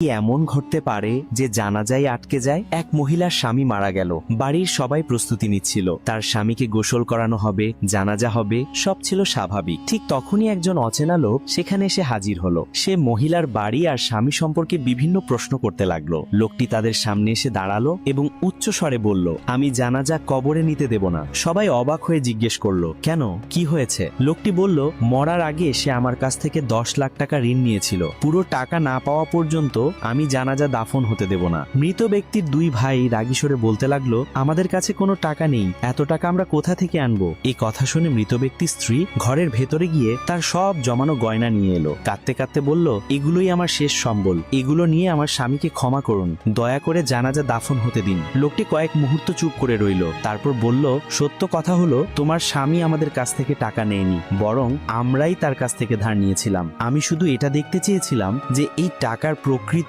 কি এমন ঘটতে পারে যে জানাজাই আটকে যায়? এক মহিলার স্বামী মারা গেল। বাড়ির সবাই প্রস্তুতি নিচ্ছিল। তার স্বামীকে গোসল করানো হবে, জানাজা হবে, সব ছিল স্বাভাবিক। ঠিক তখনই একজন অচেনা লোক সেখানে এসে হাজির হলো। সে মহিলার বাড়ি আর স্বামী সম্পর্কে বিভিন্ন প্রশ্ন করতে লাগল। লোকটি তাদের সামনে এসে দাঁড়াল এবং উচ্চ স্বরে বলল, আমি জানাজা কবরে নিতে দেব না। সবাই অবাক হয়ে জিজ্ঞেস করল, কেন? কি হয়েছে? লোকটি বলল, মরার আগে সে আমার কাছ থেকে দশ লাখ টাকা ঋণ নিয়েছিল। পুরো টাকা না পাওয়া পর্যন্ত আমি জানাজা দাফন হতে দেব না। মৃত ব্যক্তির দুই ভাই রাগিসরে বলতে লাগল, আমাদের কাছে কোনো টাকা নেই, এত টাকা আমরা কোথা থেকে আনব? এই কথা শুনে মৃত ব্যক্তির স্ত্রী ঘরের ভেতরে গিয়ে তার সব জমানো গয়না নিয়ে এলো। কাঁদতে কাঁদতে বলল, এগুলোই আমার শেষ সম্বল, এগুলো নিয়ে আমার স্বামীকে ক্ষমা করুন, দয়া করে জানাজা দাফন হতে দিন। লোকটি কয়েক মুহূর্ত চুপ করে রইল, তারপর বলল, সত্য কথা হলো, তোমার স্বামী আমাদের কাছ থেকে টাকা নেয়নি, বরং আমরাই তার কাছ থেকে ধার নিয়েছিলাম। আমি শুধু এটা দেখতে চেয়েছিলাম যে এই টাকার প্রকৃতি